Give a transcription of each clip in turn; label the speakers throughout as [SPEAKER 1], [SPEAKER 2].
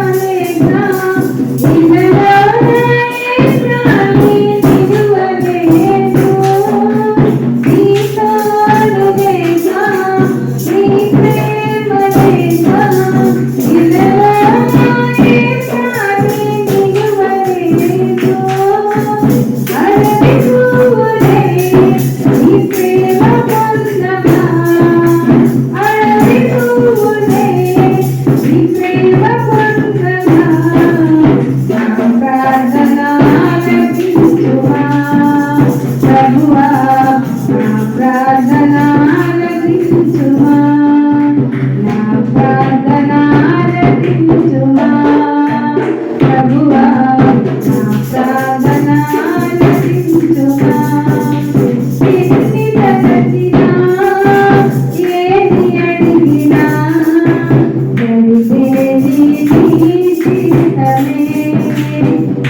[SPEAKER 1] Amém.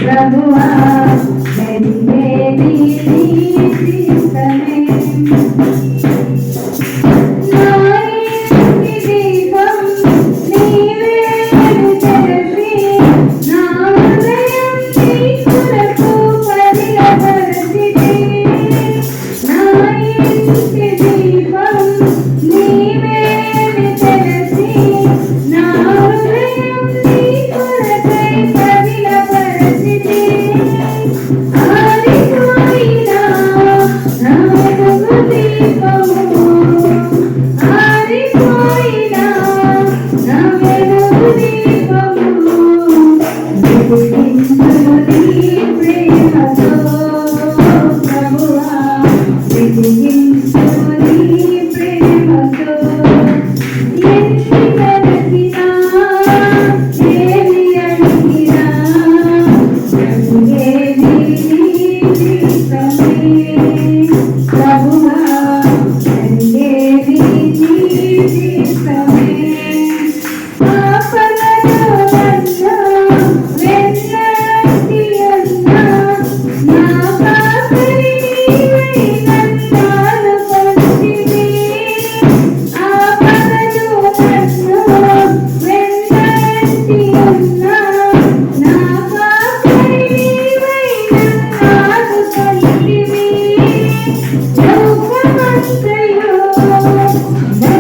[SPEAKER 1] ప్రభువా you. Never